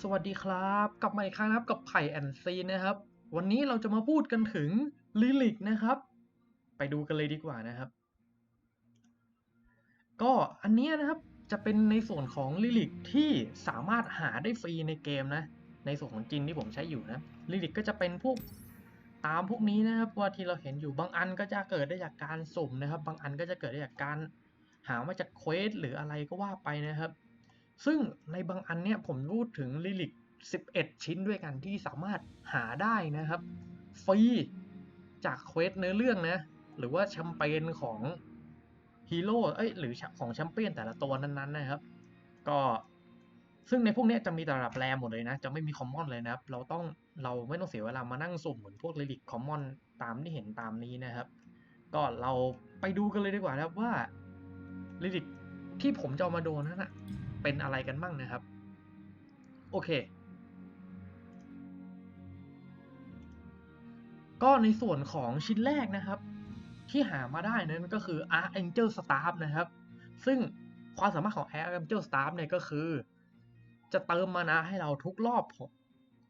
สวัสดีครับ กลับมาอีกครั้งครับกับไผ่แอนซีนะครับ วันนี้เราจะมาพูดกันถึงลิลิกนะครับ ไปดูกันเลยดีกว่านะครับ ก็อันเนี้ยนะครับจะเป็นในส่วนของลิลิกที่สามารถหาได้ฟรีในเกมนะ ในส่วนของจินที่ผมใช้อยู่นะลิลิกก็จะเป็นพวกตามพวกนี้นะครับว่าที่เราเห็นอยู่บางอันก็จะเกิดได้จากการสุ่มนะครับ บางอันก็จะเกิดได้จากการหามาจากเควสหรืออะไรก็ว่าไปนะครับ ซึ่งในบางอันเนี่ยผมพูดถึงลิลิก11 ชิ้นด้วยกันที่สามารถหาได้นะครับ ฟรีจากเควสเนื้อเรื่องนะ หรือว่าแชมเปญของฮีโร่เอ้ยหรือของแชมเปี้ยนแต่ละตัวนั้นๆนะครับ ก็ซึ่งในพวกนี้จะมีแต่ระดับแรมหมดเลยนะ จะไม่มีคอมมอนเลยนะครับ เราต้องเราไม่ต้องเสียเวลามานั่งสุ่มเหมือนพวกลิลิกคอมมอนตามที่เห็นตามนี้นะครับ ก็เราไปดูกันเลยดีกว่านะครับว่าลิลิกที่ผมจะเอามาโดนนั้นนะ เป็นอะไรกันบ้างนะครับ โอเค ก็ในส่วนของชิ้นแรกนะครับ ที่หามาได้นั้นก็คือ Archangel Staff นะครับ ซึ่งความสามารถของ Archangel Staff เนี่ยก็คือ จะเติมมานะให้เราทุกรอบของ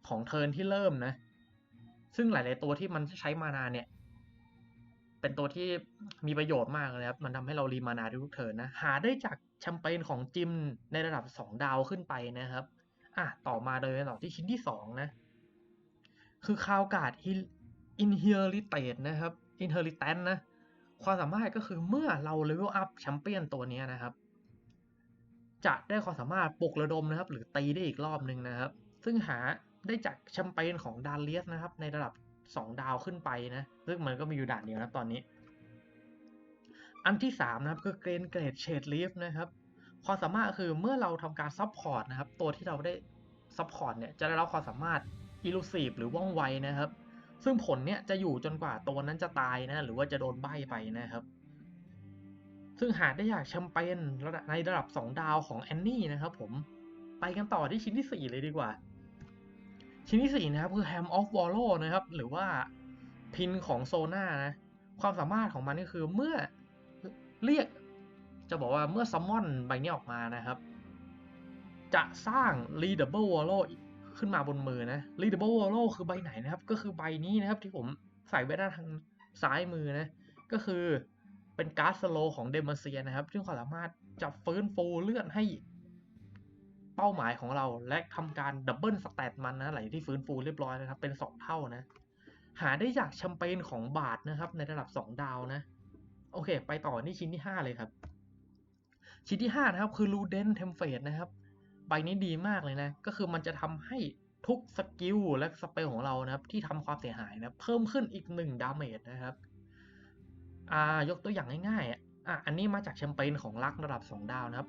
ของเทิร์นที่เริ่มนะ ซึ่งหลาย ๆ ตัวที่มันใช้มานาเนี่ยเป็นตัวที่มีประโยชน์มากเลยครับ มันทำให้เรารีมานาทุกเทิร์นนะ หาได้จาก แชมเปญของจิมในระดับ 2 ดาวขึ้นไปนะครับอะต่อมาเลยต่อที่ชิ้นที่ 2 นะ คือคาวการ์ดอินเฮอริเตดนะครับอินเฮอริแตนนะความสามารถก็คือเมื่อเราเลเวลอัพแชมเปี้ยนตัวนี้นะครับ จะได้ความสามารถปลุกระดมนะครับ หรือตีได้อีกรอบหนึ่งนะครับ ซึ่งหาได้จากแชมเปญของดาเลียสนะครับ ในระดับ 2 ดาวขึ้นไปนะ ซึ่งมันก็มีอยู่ด่านเดียวนะตอนนี้ อันที่3นะครับคือเกรนเกรดเชดลีฟนะครับความสามารถคือเมื่อเราทำการซับพอร์ตนะครับ ตัวที่เราได้ซับพอร์ตเนี่ยจะได้รับความสามารถอิลูซีฟหรือว่องไวนะครับ ซึ่งผลเนี่ยจะอยู่จนกว่าตัวนั้นจะตายนะ หรือว่าจะโดนใบไปนะครับ ซึ่งหาได้จากแชมเปญในระดับ 2 ดาวของแอนนี่นะครับผมไปกันต่อที่ชิ้นที่ 4 เลยดีกว่า ชิ้นที่ 4 นะครับ คือ Ham of w a l l o นะครับ หรือว่าพินของโซนานะ ความสามารถของมันก็คือเมื่อ เรียกจะบอกว่าเมื่อซัมมอนใบนี้ออกมานะครับ จะสร้าง readable wallow ขึ้นมาบนมือนะ readable wallow คือใบไหนนะครับ ก็คือใบนี้นะครับที่ผมใส่ไว้ด้านทางซ้ายมือนะ ก็คือเป็นการ์ดสโลของเดมเซียนะครับ ซึ่งความสามารถจะฟื้นฟูเลือดให้เป้าหมายของเราและทำการดับเบิลสแตทมันนะหลังที่ฟื้นฟูเรียบร้อยนะครับ เป็น 2 เท่านะ หาได้จากแชมเปญของบาทนะครับ ในระดับ 2 ดาวนะ โอเค ไปต่อที่ชิ้นที่ 5 เลยครับ ชิ้นที่ 5 นะครับ คือ Luden t e m p l a t e นะครับ ใบนี้ดีมากเลยนะ ก็คือมันจะทำให้ทุกสกิลและสเปลของเรานะครับ ที่ทำความเสียหายนะเพิ่มขึ้นอีก1ดาเมจนะครับอ่ายกตัวอย่างง่ายๆอะอันนี้มาจากแชมเปญของลักระดับ 2 ดาวนะครับ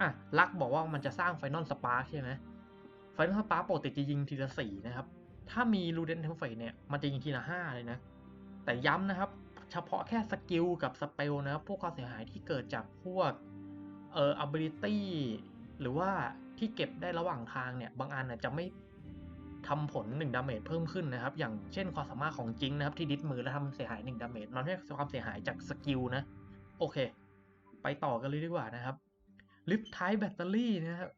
อะลักบอกว่ามันจะสร้างไฟนอลสปาร์ใช่ไหมไฟนอลสปาร์ปกติจะยิงทีละสี่นะครับ ถ้ามี Luden t e m p l a t e เนี่ย มันจะยิงทีละห้าเลยนะ แต่ย้ำนะครับ เฉพาะแค่สกิลกับสเปลนะครับ พวกความเสียหายที่เกิดจากพวกเอ่อ ability หรือว่าที่เก็บได้ระหว่างทางเนี่ย บางอันน่ะจะไม่ทำผล1ดาเมจเพิ่มขึ้นนะครับ อย่างเช่นความสามารถของจริงนะครับ ที่ดิสมือแล้วทำเสียหาย1ดาเมจมันไม่ใช่ความเสียหายจากสกิลนะ โอเค ไปต่อกันเลยดีกว่านะครับลิฟท์ไทแบตเตอรี่นะครับ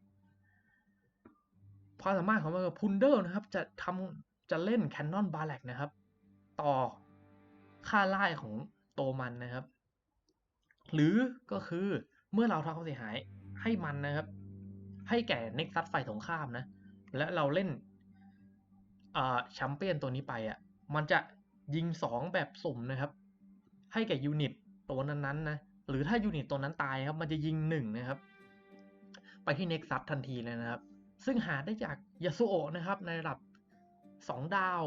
ความสามารถของมันคือพุนเดอร์นะครับ จะทำจะเล่นแคนนอนบาแลกนะครับ ต่อ ค่าไล่ของโตมันนะครับ หรือก็คือเมื่อเราทำความเสียหายให้มันนะครับ ให้แก่เน็กซัสไฟสงครามนะ และเราเล่นแชมเปี้ยนตัวนี้ไปอะ มันจะยิง 2 แบบสุ่มนะครับ ให้แก่ยูนิตตัวนั้นๆนะ หรือถ้ายูนิตตัวนั้นตายครับ มันจะยิง 1 นะครับ ไปที่เน็กซัสทันทีเลยนะครับ ซึ่งหาได้จากยาสุโอะนะครับ ในระดับ 2 ดาว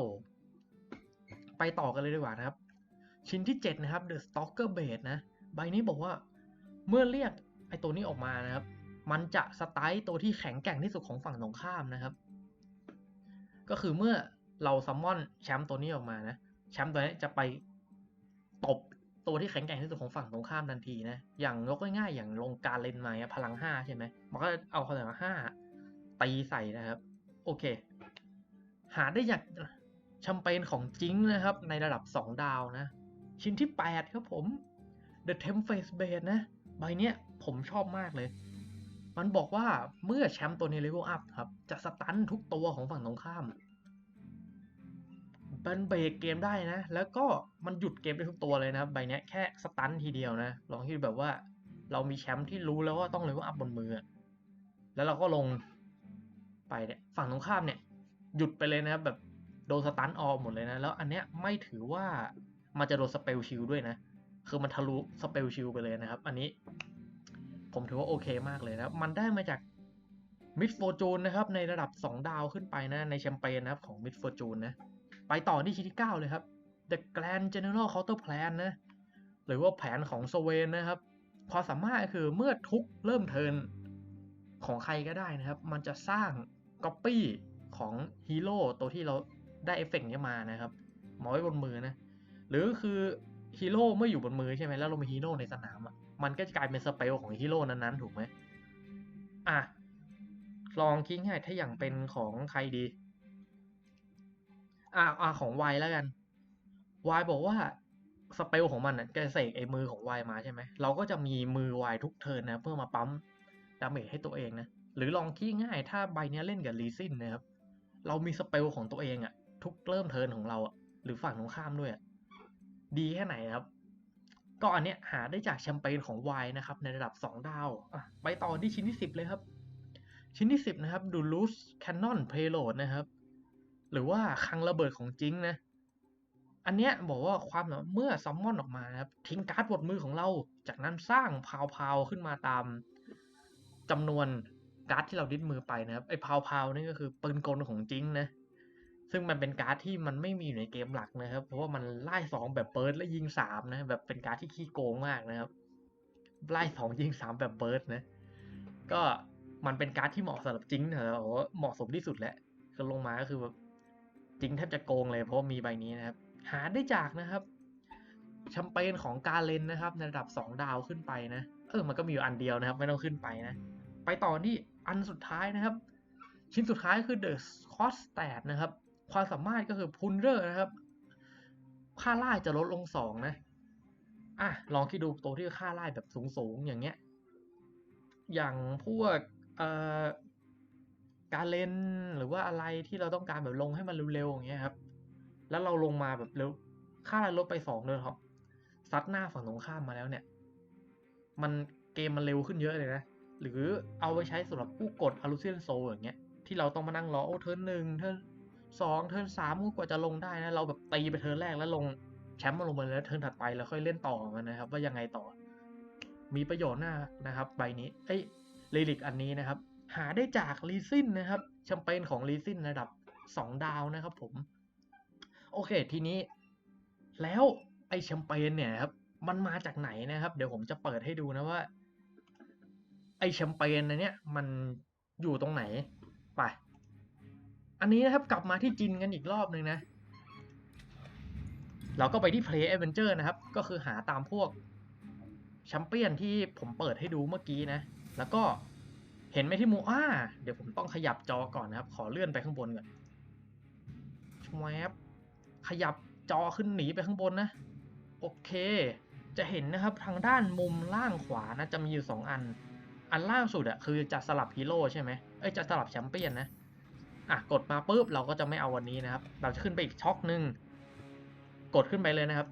ไปต่อกันเลยดีกว่านะครับ ชิ้นที่ 7 นะครับ The Stalker Blade นะ ใบนี้บอกว่าเมื่อเรียกไอตัวนี้ออกมานะครับ มันจะสไตล์ตัวที่แข็งแกร่งที่สุดของฝั่งตรงข้ามนะครับ ก็คือเมื่อเราซัมมอนแชมป์ตัวนี้ออกมานะ แชมป์ตัวนี้จะไปตบตัวที่แข็งแกร่งที่สุดของฝั่งตรงข้ามทันทีนะ อย่างยกง่ายๆอย่างลงการเลนมาพลังห้าใช่ไหม มันก็เอาพลังห้าตีใส่นะครับ โอเค หาได้จากแชมเปญของจิงนะครับ ในระดับ 2 ดาวนะ ชิ้นที่ 8 ครับผม The Tempest Blade นะ ใบเนี้ยผมชอบมากเลย มันบอกว่าเมื่อแชมป์ตัวนี้เลเวลอัพครับ จะสตันทุกตัวของฝั่งตรงข้ามมันเบรกเกมได้นะ แล้วก็มันหยุดเกมได้ทุกตัวเลยนะ ใบเนี้ยแค่สตันทีเดียวนะ ลองคิดแบบว่าเรามีแชมป์ที่รู้แล้วว่าต้องเลเวลอัพบนมือ แล้วเราก็ลงไปเนี่ยฝั่งตรงข้ามเนี่ย หยุดไปเลยนะแบบโดนสตันออมหมดเลยนะ แล้วอันเนี้ยไม่ถือว่า มันจะโดนสเปลชิลด้วยนะ คือมันทะลุสเปลชิลไปเลยนะครับ อันนี้ผมถือว่าโอเคมากเลยนะมันได้มาจากมิด f ฟจูนนะครับ ในระดับ 2 ดาวขึ้นไปนะ ในแชมเปญนะครับของมิด f ฟจูนนะ ไปต่อที่ชิ้นที่ 9 เลยครับ The Grand General Counter Plan นะ หรือว่าแผนของโซเวนนะครับ ความสามารถคือเมื่อทุกเริ่มเทินของใครก็ได้นะครับ มันจะสร้างก๊อปปี้ของฮีโร่ตัวที่เราได้เอฟเฟกต์นี้มานะครับมาไว้บนมือนะ หรือคือฮีโร่เมื่ออยู่บนมือใช่ไหมแล้วเรามีฮีโร่ในสนามอะมันก็จะกลายเป็นสเปลของฮีโร่นั้นๆถูกไหมอะลองคิดง่ายถ้าอย่างเป็นของใครดี อะอะของวายแล้วกันวายบอกว่าสเปลของมันอะจะเสกไอ้มือของวายมาใช่ไหมเราก็จะมีมือวายทุกเทิร์นนะ เพื่อมาปั๊มดาเมจให้ตัวเองนะ หรือลองคิดง่าย ถ้าใบเนี้ยเล่นกับลีซินนะครับ เรามีสเปลของตัวเองอะ ทุกเริ่มเทิร์นของเราอะหรือฝั่งตรงข้ามด้วยอะ ดีแค่ไหนครับ ก็อันเนี้ยหาได้จากแชมเปญของ Y นะครับ ในระดับ 2 ดาวไปต่อที่ชิ้นที่ 10 เลยครับ ชิ้นที่ 10 นะครับดูลูสแคนนอนเพลโลดนะครับ หรือว่าคังระเบิดของจริงนะ อันเนี้ยบอกว่าความเมื่อซัมมอนออกมานะครับ ทิ้งการ์ดบทมือของเรา จากนั้นสร้างพาวพาวขึ้นมาตามจำนวนการ์ดที่เราดิ้นมือไปนะครับไอ้พาวพาวนี่ก็คือปืนกลของจริงนะ ซึ่งมันเป็นการ์ดที่มันไม่มีอยู่ในเกมหลักนะครับ เพราะว่ามันไล่สองแบบเบิร์ดและยิงสามนะแบบเป็นการ์ดที่ขี้โกงมากนะครับไล่สองยิงสามแบบเบิร์ดนะ ก็มันเป็นการ์ดที่เหมาะสำหรับจิงนะโอ้เหมาะสมที่สุดแหละก็ลงมาก็คือแบบจิงแทบจะโกงเลยเพราะมีใบนี้นะครับ หาได้จากนะครับแชมเปญของกาเลนนะครับ ในระดับ 2 ดาวขึ้นไปนะ เออมันก็มีอยู่อันเดียวนะครับ ไม่ต้องขึ้นไปนะ ไปต่อที่อันสุดท้ายนะครับ ชิ้นสุดท้ายคือ The Cost Stat นะครับ ความสามารถก็คือพุนเรอร์นะครับ ค่าไล่จะลดลงสองนะ อะ ลองคิดดูตัวที่ค่าไล่แบบสูงๆ อย่างเงี้ย อย่างพวกการเล่นหรือว่าอะไรที่เราต้องการแบบลงให้มันเร็วๆอย่างเงี้ยครับ แล้วเราลงมาแบบเร็วค่าไล่ลดไปสองเลยครับซัดหน้าฝั่งตรงข้ามมาแล้วเนี่ย มันเกมมันเร็วขึ้นเยอะเลยนะ หรือเอาไปใช้สำหรับผู้กดอารูเซียนโซอย่างเงี้ยที่เราต้องมานั่งรอโอ้เทิร์นหนึ่งเทิร์น สองเทิร์นสามกว่าจะลงได้นะเราแบบตีไปเทิร์นแรกแล้วลงแชมป์มาลงมาแล้วเทิร์นถัดไปแล้วค่อยเล่นต่อมันนะครับ ว่ายังไงต่อ มีประโยชน์หน้านะครับ ใบนี้เอ้ลิลิกอันนี้นะครับ หาได้จากลีซินนะครับแชมเปญของลีซินระดับ 2 ดาวนะครับผม โอเคทีนี้ แล้วไอแชมเปญเนี่ยครับมันมาจากไหนนะครับ เดี๋ยวผมจะเปิดให้ดูนะว่า ไอแชมเปญอันเนี้ยมันอยู่ตรงไหนไป อันนี้นะครับกลับมาที่จินกันอีกรอบหนึ่งนะ เราก็ไปที่ Play Adventure นะครับ ก็คือหาตามพวกแชมเปี้ยนที่ผมเปิดให้ดูเมื่อกี้นะ แล้วก็เห็นไหมที่มูอ่าเดี๋ยวผมต้องขยับจอก่อนนะครับ ขอเลื่อนไปข้างบนก่อนชวบขยับจอขึ้นหนีไปข้างบนนะ โอเค จะเห็นนะครับทางด้านมุมล่างขวานะจะมีอยู่สองอัน อันล่างสุดอะคือจะสลับฮีโร่ใช่ไหมเอ้ยจะสลับแชมเปี้ยนนะ อะกดมาปุ๊บเราก็จะไม่เอาวันนี้นะครับ เราจะขึ้นไปอีกช็อคหนึ่งกดขึ้นไปเลยนะครับ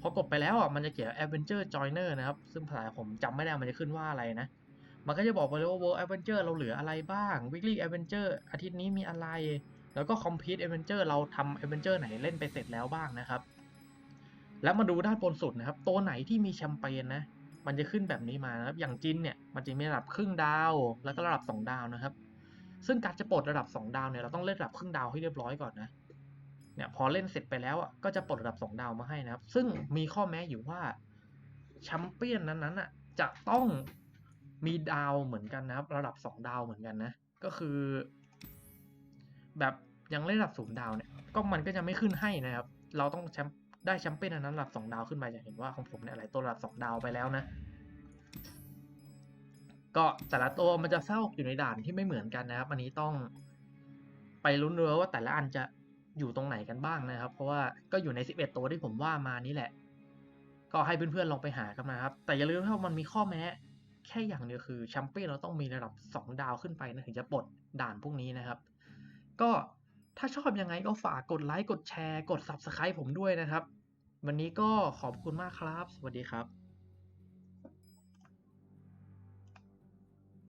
พอกดไปแล้วอะมันจะเขียน Adventure Joiner นะครับ ซึ่งภาษาผมจำไม่ได้มันจะขึ้นว่าอะไรนะ มันก็จะบอกไปเลยว่า World Adventure เราเหลืออะไรบ้าง Weekly Adventure อาทิตย์นี้มีอะไร แล้วก็ Complete Adventure เราทำ Adventure ไหนเล่นไปเสร็จแล้วบ้างนะครับ แล้วมาดูด้านบนสุดนะครับ ตัวไหนที่มีแชมเปญนะ มันจะขึ้นแบบนี้มานะครับ อย่างจินเนี่ย มันจะมีระดับครึ่งดาว แล้วก็ระดับ 2 ดาวนะครับ ซึ่งการจะปลดระดับ 2 ดาวเนี่ยเราต้องเล่นระดับครึ่งดาวให้เรียบร้อยก่อนนะเนี่ยพอเล่นเสร็จไปแล้วอะก็จะปลดระดับ 2 ดาวมาให้นะครับ ซึ่งมีข้อแม้อยู่ว่าแชมเปี้ยนนั้นๆอะจะต้องมีดาวเหมือนกันนะครับ ระดับ 2 ดาวเหมือนกันนะ ก็คือ แบบยังเล่นระดับศูนย์ดาวเนี่ยก็มันก็จะไม่ขึ้นให้นะครับ เราต้องแชมป์ได้แชมเปี้ยนนนั้นระดับ 2 ดาวขึ้นมาจะเห็นว่าของผมเนี่ยหลายตัวระดับ 2 ดาวไปแล้วนะ ก็แต่ละตัวมันจะเศร้าอยู่ในด่านที่ไม่เหมือนกันนะครับ อันนี้ต้องไปลุ้นดูว่าแต่ละอันจะอยู่ตรงไหนกันบ้างนะครับ เพราะว่าก็อยู่ใน 11 ตัวที่ผมว่ามานี่แหละ ก็ให้เพื่อนๆลองไปหากันนะครับ แต่อย่าลืมว่ามันมีข้อแม้ แค่อย่างเดียวคือแชมเปี้ยนเราต้องมีระดับ 2 ดาวขึ้นไปนะถึงจะปลดด่านพวกนี้นะครับ ก็ถ้าชอบยังไงก็ฝากกดไลค์กดแชร์ กด Subscribe ผมด้วยนะครับ วันนี้ก็ขอบคุณมากครับ สวัสดีครับ